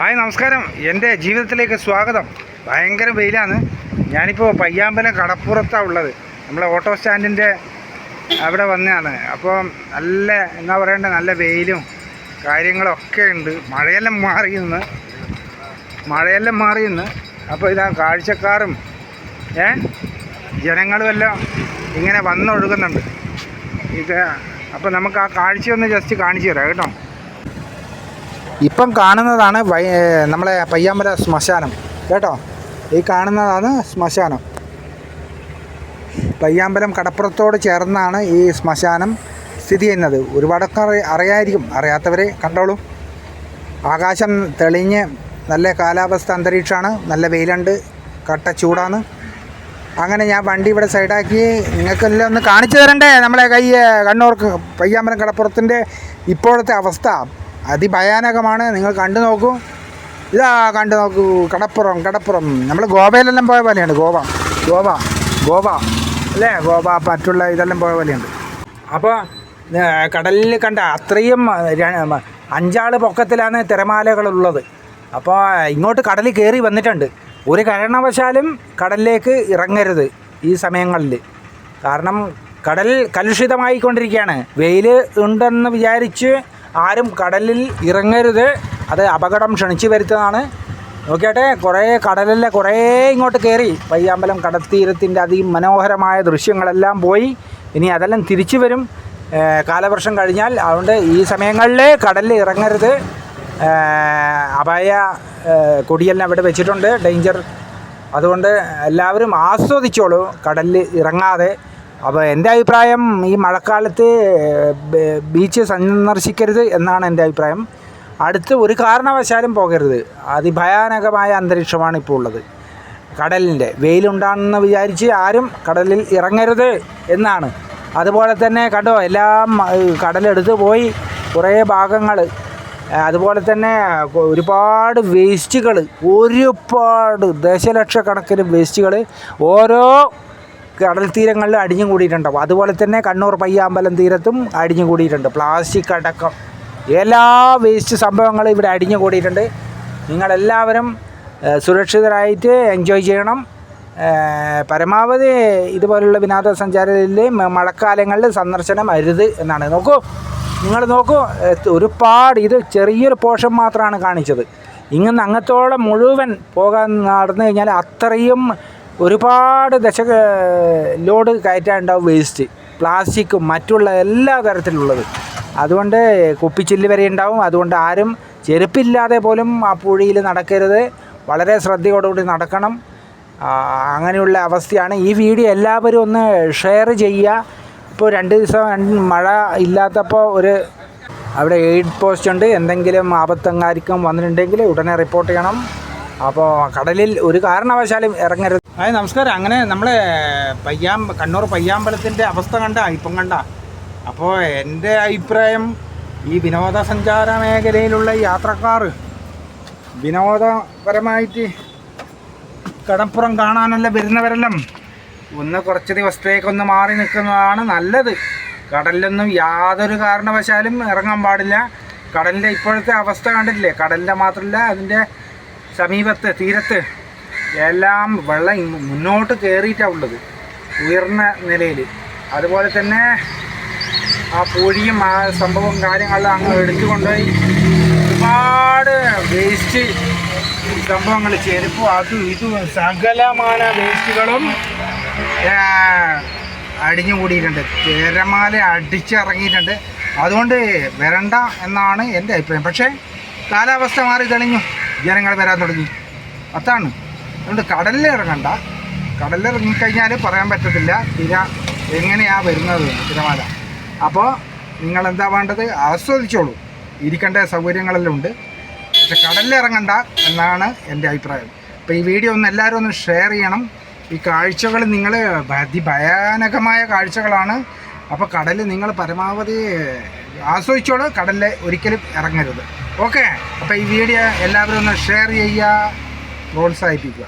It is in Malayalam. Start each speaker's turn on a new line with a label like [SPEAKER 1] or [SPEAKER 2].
[SPEAKER 1] ഹായ് നമസ്കാരം. എന്റെ ജീവിതത്തിലേക്ക് സ്വാഗതം. ഭയങ്കര വെയിലാണ്. ഞാനിപ്പോൾ പയ്യാമ്പലം കടപ്പുറത്താണ് ഉള്ളത്. നമ്മളെ ഓട്ടോ സ്റ്റാൻഡിന്റെ അവിടെ വന്നതാണ്. അപ്പോൾ നല്ല എന്താ പറയേണ്ട നല്ല വെയിലും കാര്യങ്ങളൊക്കെ ഉണ്ട്. മഴയെല്ലാം മാറി നിന്ന് മഴയെല്ലാം മാറി നിന്ന് അപ്പോൾ ഇതാ കാഴ്ചക്കാരും ഏ ജനങ്ങളുമെല്ലാം ഇങ്ങനെ വന്നൊഴുകുന്നുണ്ട്. ഇത് അപ്പോൾ നമുക്ക് ആ കാഴ്ചയൊന്ന് ജസ്റ്റ് കാണിച്ചു തരാം കേട്ടോ. ഇപ്പം കാണുന്നതാണ് വൈ നമ്മളെ പയ്യാമ്പല ശ്മശാനം. കേട്ടോ? ഈ കാണുന്നതാണ് ശ്മശാനം. പയ്യാമ്പലം കടപ്പുറത്തോട് ചേർന്നാണ് ഈ ശ്മശാനം സ്ഥിതി ചെയ്യുന്നത്. ഒരുപാടൊക്കെ അറി അറിയായിരിക്കും. അറിയാത്തവരെ കണ്ടോളൂ. ആകാശം തെളിഞ്ഞ് നല്ല കാലാവസ്ഥ അന്തരീക്ഷമാണ്. നല്ല വെയിലുണ്ട്. കട്ട ചൂടാണ്. അങ്ങനെ ഞാൻ വണ്ടി ഇവിടെ സൈഡാക്കി. നിങ്ങൾക്കെല്ലാം ഒന്ന് കാണിച്ചു തരണ്ടേ? നമ്മളെ കൈ കണ്ണൂർക്ക് പയ്യാമ്പലം കടപ്പുറത്തിന്റെ ഇപ്പോഴത്തെ അവസ്ഥ. അതിഭയാനകമാണ്. നിങ്ങൾ കണ്ടു നോക്കൂ. ഇതാ കണ്ടു നോക്കൂ. കടപ്പുറം കടപ്പുറം. നമ്മൾ ഗോവയിലെല്ലാം പോയ പോലെയാണ് ഗോവ ഗോവ ഗോവ. അല്ലേ? ഗോവ മറ്റുള്ള ഇതെല്ലാം പോയ പോലെയുണ്ട്. അപ്പോൾ കടലിൽ കണ്ട അത്രയും അഞ്ചാൾ പൊക്കത്തിലാണ് തിരമാലകളുള്ളത്. അപ്പോൾ ഇങ്ങോട്ട് കടലിൽ കയറി വന്നിട്ടുണ്ട്. ഒരു കാരണവശാലും കടലിലേക്ക് ഇറങ്ങരുത് ഈ സമയങ്ങളിൽ കാരണം കടൽ കലുഷിതമായിക്കൊണ്ടിരിക്കുകയാണ്. വെയിൽ ഉണ്ടെന്ന് വിചാരിച്ച് ആരും കടലിൽ ഇറങ്ങരുത്. അത് അപകടം ക്ഷണിച്ചു വരുത്തതാണ് നോക്കിയാട്ടെ കുറേ കടലിലെ കുറേ ഇങ്ങോട്ട് കയറി പയ്യാമ്പലം അതി മനോഹരമായ ദൃശ്യങ്ങളെല്ലാം പോയി. ഇനി അതെല്ലാം തിരിച്ചു വരും. കാലവർഷം കഴിഞ്ഞാൽ അതുകൊണ്ട് ഈ സമയങ്ങളിൽ കടലിൽ ഇറങ്ങരുത്. അപായ കൊടിയെല്ലാം അവിടെ വെച്ചിട്ടുണ്ട്. ഡേഞ്ചർ. അതുകൊണ്ട് എല്ലാവരും ആസ്വദിച്ചോളൂ കടലിൽ ഇറങ്ങാതെ. അപ്പോൾ എന്റെ അഭിപ്രായം ഈ മഴക്കാലത്ത് ബീച്ച് സന്ദർശിക്കരുത് എന്നാണ് എന്റെ അഭിപ്രായം. അടുത്ത് ഒരു കാരണവശാലും പോകരുത്. അതിഭയാനകമായ അന്തരീക്ഷമാണ് ഇപ്പോൾ ഉള്ളത്. കടലിന്റെ വെയിലുണ്ടാണെന്ന് വിചാരിച്ച് ആരും കടലിൽ ഇറങ്ങരുത് എന്നാണ്. അതുപോലെ തന്നെ കണ്ടോ എല്ലാം കടലെടുത്ത് പോയി കുറേ ഭാഗങ്ങൾ അതുപോലെ തന്നെ ഒരുപാട് വേസ്റ്റുകൾ ഒരുപാട് ദശലക്ഷക്കണക്കിന് വേസ്റ്റുകൾ ഓരോ കടൽ തീരങ്ങളിൽ അടിഞ്ഞു കൂടിയിട്ടുണ്ടാവും അതുപോലെ തന്നെ കണ്ണൂർ പയ്യാമ്പലം തീരത്തും അടിഞ്ഞു കൂടിയിട്ടുണ്ട്. പ്ലാസ്റ്റിക് അടക്കം. എല്ലാ വേസ്റ്റ് സംഭവങ്ങളും ഇവിടെ അടിഞ്ഞു കൂടിയിട്ടുണ്ട്. നിങ്ങളെല്ലാവരും സുരക്ഷിതരായിട്ട് എൻജോയ് ചെയ്യണം. പരമാവധി ഇതുപോലുള്ള വിനോദസഞ്ചാരത്തിൽ മഴക്കാലങ്ങളിൽ സന്ദർശനം അരുത് എന്നാണ്. നോക്കൂ നിങ്ങൾ നോക്കൂ ഒരുപാട് ഇത് ചെറിയൊരു പോർഷൻ മാത്രമാണ് കാണിച്ചത്. ഇങ്ങനെ അങ്ങത്തോളം മുഴുവൻ പോകാൻ നടന്നു കഴിഞ്ഞാൽ അത്രയും ഒരുപാട് ദശക ലോഡ് കയറ്റാനുണ്ടാവും വേസ്റ്റ് പ്ലാസ്റ്റിക് മറ്റുള്ള എല്ലാ തരത്തിലുള്ളത്. അതുകൊണ്ട് കുപ്പിച്ചില്ല് വരെ ഉണ്ടാവും. അതുകൊണ്ട് ആരും ചെരുപ്പില്ലാതെ പോലും ആ പുഴയിൽ നടക്കരുത്. വളരെ ശ്രദ്ധയോടുകൂടി നടക്കണം. അങ്ങനെയുള്ള അവസ്ഥയാണ്. ഈ വീഡിയോ എല്ലാവരും ഒന്ന് ഷെയർ ചെയ്യുക. ഇപ്പോൾ രണ്ട് ദിവസം മഴ ഇല്ലാത്തപ്പോൾ ഒരു അവിടെ എയ്ഡ് പോസ്റ്റ് ഉണ്ട്. എന്തെങ്കിലും ആപത്തങ്ങാരിക്കും വന്നിട്ടുണ്ടെങ്കിൽ ഉടനെ റിപ്പോർട്ട് ചെയ്യണം. അപ്പോൾ കടലിൽ ഒരു കാരണവശാലും ഇറങ്ങരുത്. അതെ നമസ്കാരം. അങ്ങനെ നമ്മളെ പയ്യാം കണ്ണൂർ പയ്യാമ്പലത്തിന്റെ അവസ്ഥ കണ്ട ഇപ്പം കണ്ട. അപ്പോൾ എന്റെ അഭിപ്രായം ഈ വിനോദസഞ്ചാര മേഖലയിലുള്ള യാത്രക്കാർ വിനോദപരമായിട്ട് കടപ്പുറം കാണാനല്ല വരുന്നവരെല്ലാം ഒന്ന് കുറച്ച് ദിവസത്തേക്കൊന്ന് മാറി നിൽക്കുന്നതാണ് നല്ലത്. കടലിലൊന്നും യാതൊരു കാരണവശാലും ഇറങ്ങാൻ പാടില്ല. കടലിന്റെ ഇപ്പോഴത്തെ അവസ്ഥ കണ്ടിട്ടില്ലേ? കടലിന്റെ മാത്രമല്ല അതിന്റെ സമീപത്ത് തീരത്ത് എല്ലാം വെള്ളം മുന്നോട്ട് കയറിയിട്ടാണ് ഉള്ളത് ഉയർന്ന നിലയിൽ അതുപോലെ തന്നെ ആ പൂഴിയും ആ സംഭവം കാര്യങ്ങളെല്ലാം അങ്ങ് എടുത്തു ഒരുപാട് വേസ്റ്റ് സംഭവങ്ങൾ ചെരുപ്പും അതും ഇതും സകലമാന വേസ്റ്റുകളും അടിഞ്ഞു കൂടിയിട്ടുണ്ട് തിരമാല അടിച്ചിറങ്ങിയിട്ടുണ്ട്. അതുകൊണ്ട് വരണ്ട എന്നാണ് എന്റെ അഭിപ്രായം. പക്ഷേ കാലാവസ്ഥ മാറി തെളിഞ്ഞു. ജനങ്ങൾ വരാൻ തുടങ്ങി. അതാണ്. അതുകൊണ്ട് കടലിൽ ഇറങ്ങണ്ട. കടലിൽ ഇറങ്ങിക്കഴിഞ്ഞാൽ പറയാൻ പറ്റത്തില്ല തിര എങ്ങനെയാണ് വരുന്നത് തിരമാല. അപ്പോൾ നിങ്ങൾ എന്താ വേണ്ടത്? ആസ്വദിച്ചോളൂ. ഇരിക്കേണ്ട സൗകര്യങ്ങളെല്ലാം ഉണ്ട്. പക്ഷെ കടലിൽ ഇറങ്ങണ്ട എന്നാണ് എന്റെ അഭിപ്രായം. അപ്പോൾ ഈ വീഡിയോ ഒന്ന് എല്ലാവരും ഒന്ന് ഷെയർ ചെയ്യണം. ഈ കാഴ്ചകൾ നിങ്ങൾ അതിഭയാനകമായ കാഴ്ചകളാണ്. അപ്പോൾ കടൽ നിങ്ങൾ പരമാവധി ആസ്വദിച്ചോളൂ. കടലിൽ ഒരിക്കലും ഇറങ്ങരുത്. ഓക്കെ. അപ്പോൾ ഈ വീഡിയോ എല്ലാവരും ഒന്ന് ഷെയർ ചെയ്യുക പ്രോത്സാഹിപ്പിക്കുക.